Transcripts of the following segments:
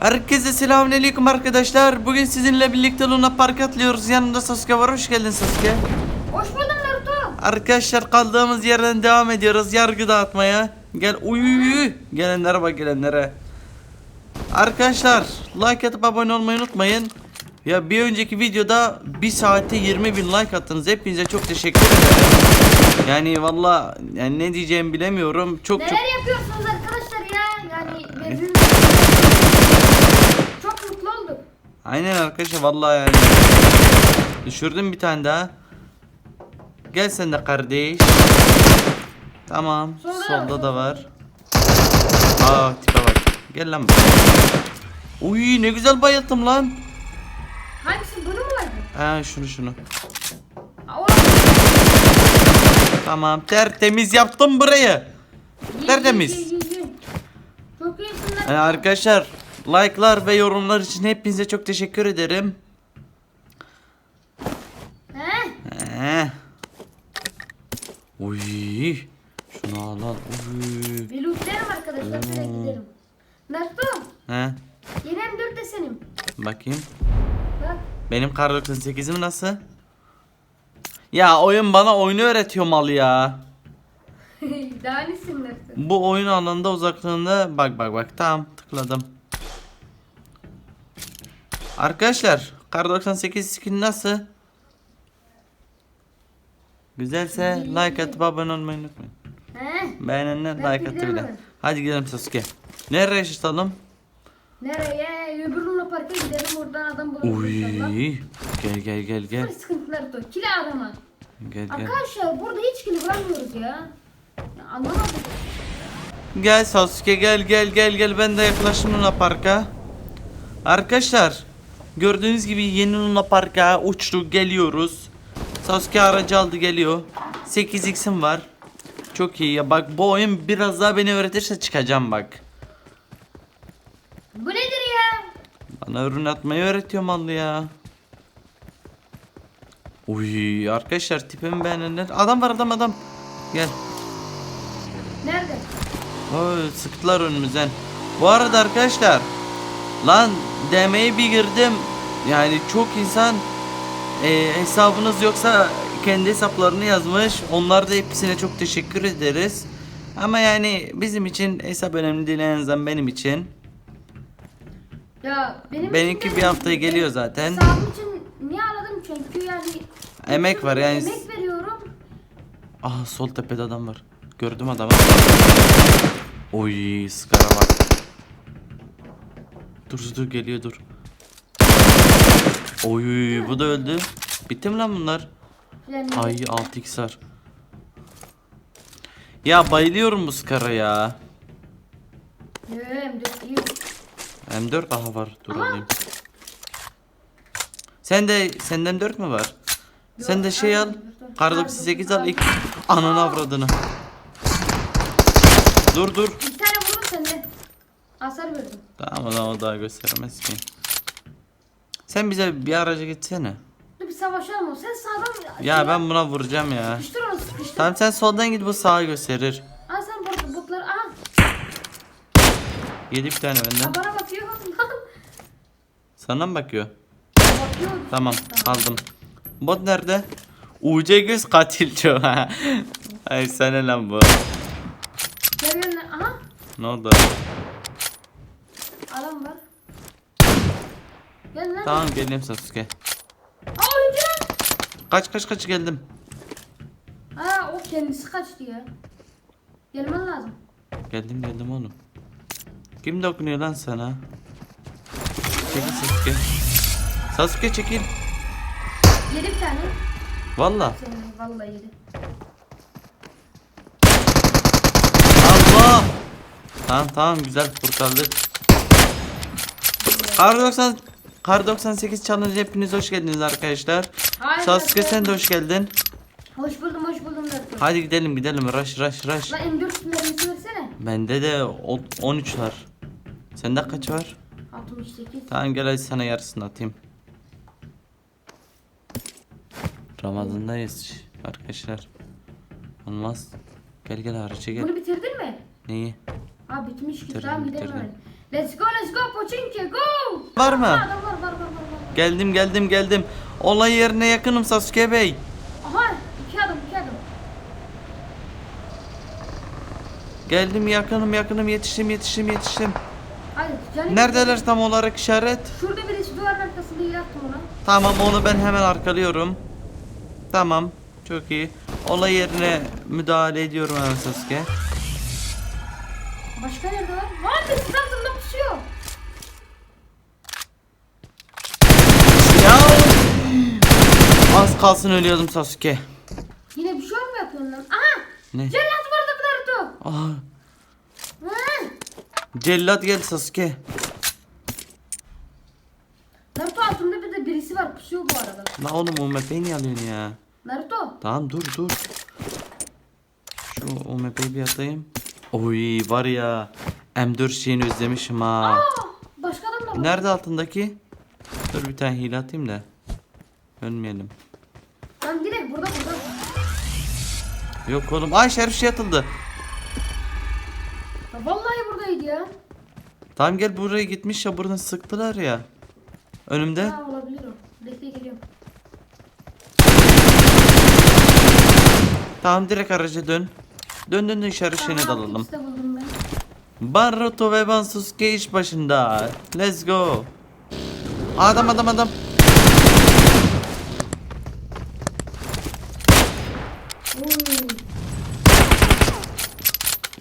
Herkese selamünaleyküm arkadaşlar. Bugün sizinle birlikte Luna Park atlıyoruz. Yanımda Sasuke var. Hoş geldin Sasuke. Hoş buldum Naruto. Arkadaşlar kaldığımız yerden devam ediyoruz. Yargı dağıtmaya. Gel uy uy, uy. Gelenlere bak gelenlere. Arkadaşlar like atıp abone olmayı unutmayın. Ya bir önceki videoda 1 saate 20 bin like attınız. Hepinize çok teşekkür ederim. Yani valla yani ne diyeceğimi bilemiyorum. Çok çok Neler yapıyorsunuz arkadaşlar? Yani çok mutlu olduk. Aynen arkadaşlar vallahi yani. Düşürdüm bir tane daha. Gel sen de kardeş. Tamam. Solda Solda da var. Aa tipe bak. Gel lan. Uy ne güzel bayılttım lan. Hangisi bunu mu verdin? Ha şunu şunu. Aa, Tamam tertemiz yaptım burayı. Tertemiz. Yani arkadaşlar like'lar ve yorumlar için hepinize çok teşekkür ederim. He? He. Uy. Şunu al al. Uy. Bir arkadaşlar. Şöyle gidelim. Naruto. He. Yeni M4 desenim. Bakayım. Bak. Benim kar 98'im nasıl? Ya oyun bana oyunu öğretiyor mal ya. Daha? Bu oyun alanında uzaklığında bak bak bak tamam tıkladım. Arkadaşlar kar 98 skin nasıl? Güzelse like atıp abone olmayı unutmayın. He? Beğenenler Ben like attı gidelim bile. mi? Hadi gidelim Sasuke. Nereye yaşatalım? Nereye? Öbür Luna Park'a gidelim. Oradan adam buluruz Uy. inşallah. Gel gel gel gel. Çok sıkıntı Naruto. Kili arama. Gel gel. Arkadaşlar burada hiç kili bulamıyoruz ya. Ya anlamadım. Gel Sasuke gel gel gel gel ben de yaklaştım Luna Park'a. Arkadaşlar gördüğünüz gibi yeni Luna Park'a uçtuk geliyoruz. Sasuke aracı aldı geliyor. 8x'im var. Çok iyi ya bak bu oyun biraz daha beni öğretirse çıkacağım bak. Bu nedir ya? Bana ürün atmayı öğretiyor mallı ya. Uy arkadaşlar tipimi beğenenler. Adam var adam adam. Gel. Nerede? Oy sıktılar önümüzden. Bu arada arkadaşlar lan DM'ye bir girdim. Yani çok insan e, hesabınız yoksa kendi hesaplarını yazmış. Onlar da hepsine çok teşekkür ederiz. Ama yani bizim için hesap önemli değil en azından benim için. Ya benim Benimki için bir haftaya geliyor zaten. Hesabım için niye aladım çünkü yani Emek var yani. Emek veriyorum. Aha sol tepede adam var. Gördüm adamı. Oy skara bak. Dur dur geliyor dur. Oy bu da öldü. Bitti mi lan bunlar? Ay 6x var. Ya bayılıyorum bu skara ya. Hem de iyi. M4 aha var. Dur alayım. Sen de senden 4 mü var? Sen de şey al. Kar 98 al ilk ananı avradını. Dur dur. Bir tane vurdum sende. Hasar verdim. Tamam o zaman o daha gösteremez ki. Sen bize bir araca gitsene. Dur bir savaşalım o. Sen sağdan Ya ben buna vuracağım ya. Sıkıştır onu sıkıştır. Tamam sen soldan git bu sağa gösterir. Aa sen burada botları aha. Yedi bir tane benden. Aa, bana bakıyor. Sana mı bakıyor? bakıyor. Tamam aldım. Bot nerede? UC göz katil çok. Ay sana lan bu. Gel. Aha. Ne oldu? Adam var. Gel lan. Tamam geleyim Sasuke. Aa oyuncu lan. Kaç kaç kaç geldim. Aa o kendisi kaçtı ya. Gelmen lazım. Geldim geldim oğlum. Kim dokunuyor lan sana? Çekil Sasuke. Sasuke çekil. Yedi bir tane. Valla. Senin vallahi yedi. Allah. Tamam tamam güzel kurtardık. Kar 90 Kar 98 challenge hepiniz hoş geldiniz arkadaşlar. Hayır, Sasuke sen de hoş geldin. Hoş buldum hoş buldum Naruto. Hadi gidelim gidelim rush rush rush. Lan M4 mermisi versene. Bende de o- 13 var. Sende kaç var? 68. Tamam gel hadi sana yarısını atayım. Ramazan'dayız arkadaşlar. Olmaz. Gel gel hariçe gel. Bunu bitirdin mi? Neyi? Aa bitmiş ki. Tamam gidelim hemen. Let's go let's go Pochinki go. Var mı? Var var var var. var. Geldim geldim geldim. Olay yerine yakınım Sasuke Bey. Aha iki adam iki adam. Geldim yakınım yakınım yetiştim yetiştim yetiştim. Hadi canım. Neredeler tam olarak işaret? Şurada birisi duvarın arkasında yattım ona. Tamam onu ben hemen arkalıyorum. Tamam çok iyi. Olay yerine müdahale ediyorum hemen Sasuke. Başka nerede var? Lan bir siz altında pusuyor. Ya Az kalsın ölüyordum Sasuke. Yine bir şey mi yapıyorsun lan? Aha! Ne? Cellat vardı Naruto. Aa, Ha! cellat gel Sasuke. Naruto altında bir de birisi var pusuyor bu arada. La oğlum o mepeyi niye alıyorsun ya? Naruto. Tamam dur dur. Şu o mepeyi bir atayım. Oy var ya. M4 şeyini özlemişim ha. Başka da var. Nerede altındaki? Dur bir tane hile atayım da. Ölmeyelim. Lan direkt burada burada. Yok oğlum. Ay şerif şey atıldı. Ya vallahi buradaydı ya. Tamam gel buraya gitmiş ya buradan sıktılar ya. Önümde. Ha olabilir o. Bekle geliyorum. Tamam direkt araca dön. Dön dön dön Tamam, dalalım. buldum ben. Baruto ve Bansuke iş başında. Let's go. Adam adam adam.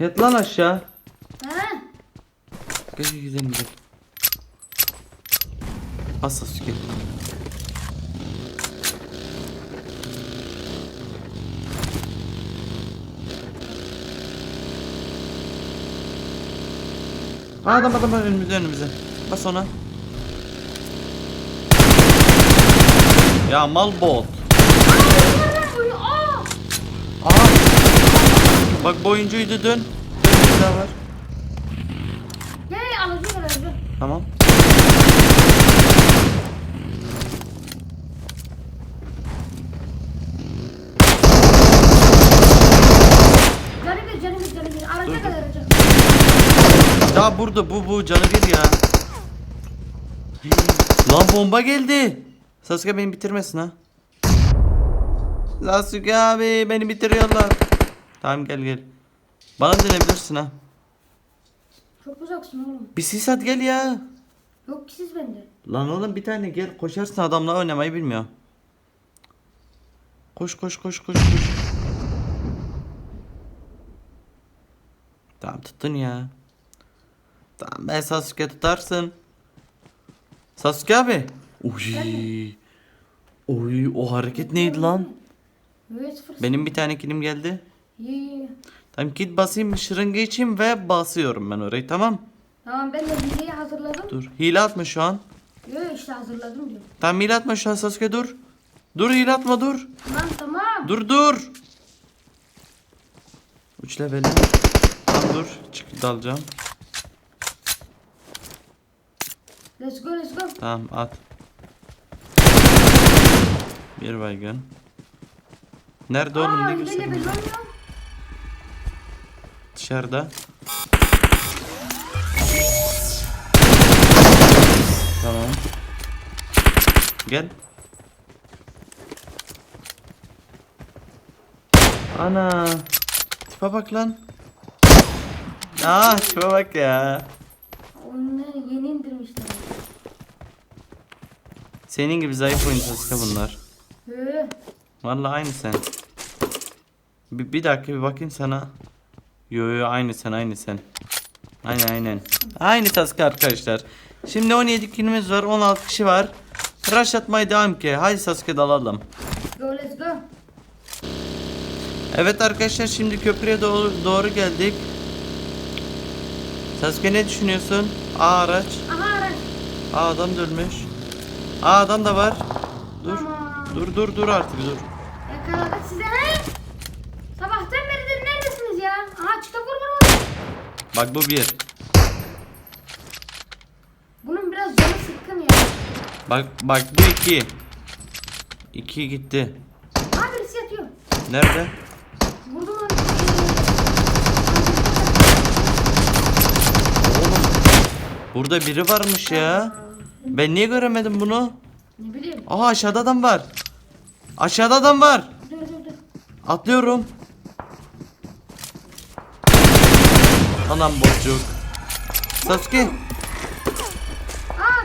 Yat lan aşağı. Ha? Gel gidelim gel. Bas Sasuke. Aa, Adam adam önümüze önümüze. Bas ona. Ya mal bot. Aa! Bak bu oyuncuydu dön. Bir daha var. Gel alacağım alacağım. Tamam. Canı bir canı bir canı bir. Araca Dur, gel dur. araca. Ya burada bu bu canı bir ya. Lan bomba geldi. Sasuke beni bitirmesin ha. Sasuke abi beni bitiriyorlar. Tamam gel gel. Bana dönebilirsin ha. Çok uzaksın oğlum. Bir sis at gel ya. Yok ki siz bende. Lan oğlum bir tane gel koşarsın adamla oynamayı bilmiyor. Koş koş koş koş koş. Tamam tuttun ya. Tamam ben Sasuke tutarsın. Sasuke abi. Uy. Uy o hareket neydi lan? Benim bir tane kilim geldi. Tamam kit basayım şırınga için ve basıyorum ben orayı tamam. Tamam ben de hileyi hazırladım. Dur hile atma şu an. Yok işte hazırladım diyor. Tamam hile atma şu an Sasuke dur. Dur hile atma dur. Lan tamam. Dur dur. Üç leveli. Tamam dur. Çık dalacağım. Let's go let's go. Tamam at. Bir baygın. Nerede oğlum Aa ne hileyle gösteriyor? Dışarıda. Tamam. Gel. Ana. Tipe bak lan. Aa tipe bak ya. Onu yeni indirmişler. Senin gibi zayıf oyuncusu bunlar. Hı. Vallahi aynı sen. Bir, bir dakika bir bakayım sana. Yo yo aynı sen aynı sen. Aynen aynen. Aynı task arkadaşlar. Şimdi 17 kilimiz var 16 kişi var. Rush atmaya devam ki. Hadi Sasuke dalalım. Go let's go. Evet arkadaşlar şimdi köprüye doğru, doğru geldik. Sasuke ne düşünüyorsun? Aa araç. Aha araç. Aa adam da ölmüş. Aa adam da var. Dur. Tamam. Dur dur dur artık dur. Yakaladık sizi he. Sabahtan beridir neredesiniz ya? Aha çıta vur vur vur. Bak bu bir. Bunun biraz canı sıkkın ya. Bak bak bu iki. İki gitti. Aha birisi yatıyor. Nerede? Vurdum onu. Oğlum Burada biri varmış ya. Ben niye göremedim bunu? Ne bileyim. Aha aşağıda adam var. Aşağıda adam var. Dur dur dur. Atlıyorum. Anam bozcuk. Sasuke. Aa.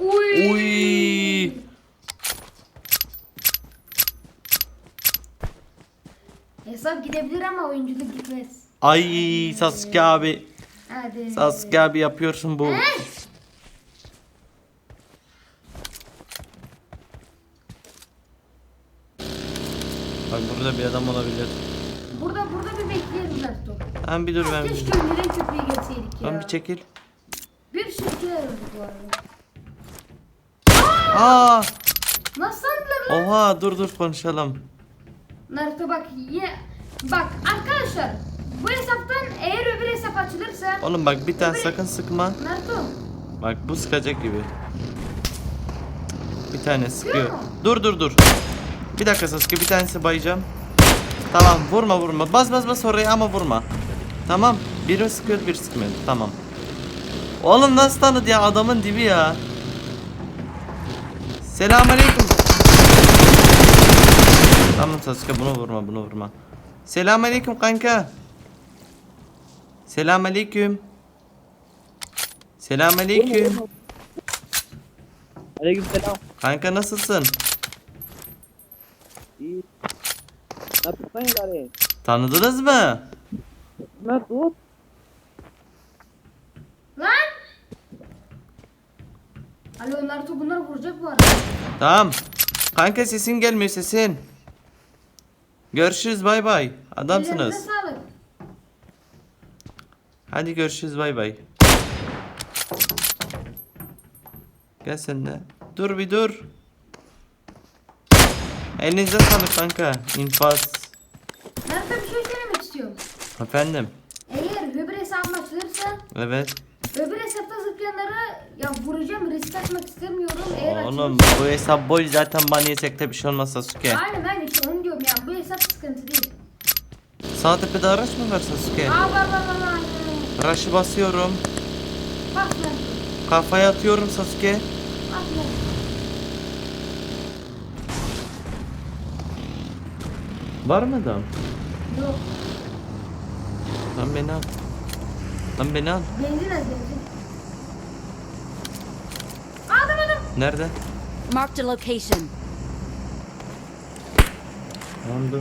Uy. Hesap gidebilir ama oyunculuk gitmez. Ay Sasuke abi. Hadi. Sasuke abi yapıyorsun bu. Bak burada bir adam olabilir. Burada burada bir bekleyelim Naruto. Tamam bir dur ben. Keşke ömrüden köprüyü geçseydik ya. Tamam bir çekil. Bir sürü şey bu arada. Aa! Nasıl sandılar lan? Oha dur dur konuşalım. Naruto bak ye. Bak arkadaşlar bu hesaptan eğer öbür hesap açılırsa Oğlum bak bir tane sakın sıkma. Naruto Bak bu sıkacak gibi. Bir tane sıkıyor. mu? Dur dur dur. Bir dakika Sasuke bir tanesi bayacağım. Tamam vurma vurma. Bas bas bas oraya ama vurma. Tamam. Biri sıkıyor biri sıkmıyor. Tamam. Oğlum nasıl tanıdı ya adamın dibi ya. Selamünaleyküm. Tamam Sasuke bunu vurma bunu vurma. Selamünaleyküm kanka. Selamünaleyküm. Selamünaleyküm. Aleykümselam. Kanka nasılsın? İyi. Nasılsın gari? Tanıdınız mı? Nasıl? lan. Alo Naruto bunları vuracak bu arada. Tamam. Kanka sesin gelmiyor sesin. Görüşürüz bay bay. Adamsınız. Ellerinize sağlık. Hadi görüşürüz bay bay. Gel sen de. Dur bir dur. Elinize sağlık kanka. İnfaz. Naruto bir şey söylemek istiyorum. Efendim. Eğer öbür hesabım açılırsa Evet. öbür hesapta zıplayanları ya vuracağım risk atmak istemiyorum. Eğer Oğlum açılırsa. bu hesap boy zaten bana yesek de bir şey olmaz Sasuke. Aynen aynen işte onu diyorum ya bu hesap sıkıntı değil. Sağ tepede araç mı var Sasuke? Aa var var var. Araçı basıyorum. Bak Naruto. Kafaya atıyorum Sasuke. Bak. Var mı adam? Yok. Lan beni al. Lan beni al. Benzin az benzin. Adam adam. Nerede? Marked a location. Tamam dur.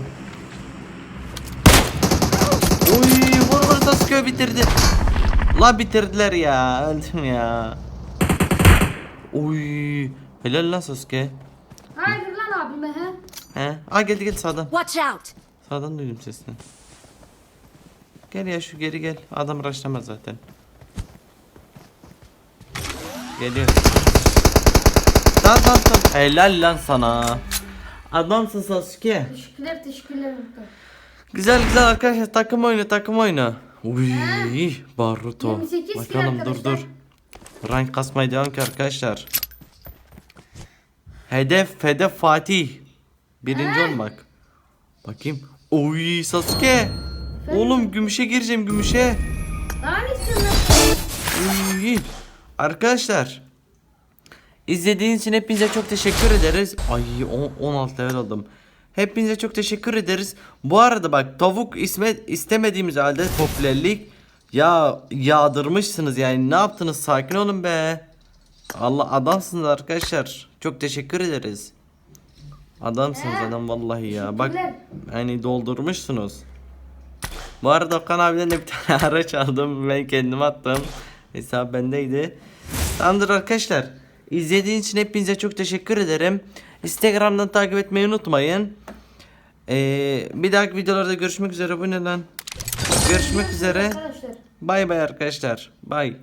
Vur Sasuke bitirdi. La bitirdiler ya. Öldüm ya. Uy. Helal lan Sasuke. Hayırdır lan abime he? He? Aa geldi geldi sağdan. Watch out! Sağdan duydum sesini. Gel ya şu geri gel. Adam raşlamaz zaten. Geliyor. Tamam tamam tamam. Helal lan sana. Adamsın Sasuke. Teşekkürler teşekkürler. Güzel güzel arkadaşlar takım oyunu takım oyunu. Uy Baruto. 28 kill Bakalım dur arkadaşlar. dur. Rank kasmaya devam ki arkadaşlar. Hedef hedef Fatih. Birinci olmak. Bakayım. Uy Sasuke. Oğlum gümüşe gireceğim gümüşe. Daha ne istiyorsun lan? Uy. Arkadaşlar. İzlediğiniz için hepinize çok teşekkür ederiz. Ay on- 16 level oldum. Hepinize çok teşekkür ederiz. Bu arada bak tavuk isme istemediğimiz halde popülerlik ya yağdırmışsınız yani ne yaptınız sakin olun be. Allah adamsınız arkadaşlar. Çok teşekkür ederiz. Adamsınız adam vallahi ya. Bak hani doldurmuşsunuz. Bu arada Okan abiden de bir tane araç aldım. Ben kendim attım. Hesap bendeydi. Tamamdır arkadaşlar. İzlediğiniz için hepinize çok teşekkür ederim. Instagram'dan takip etmeyi unutmayın. Ee, bir dahaki videolarda görüşmek üzere. Bu ne lan? Görüşmek üzere. Bay bay arkadaşlar. Bay.